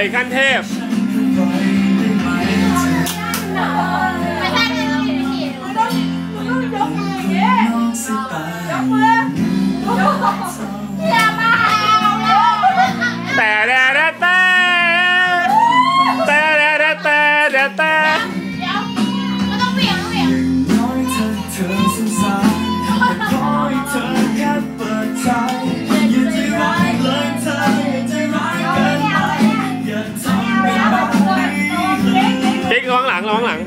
วยขั้นเทพ แต่แต่แต่แต่แต่แต่ังร้อนงหลัง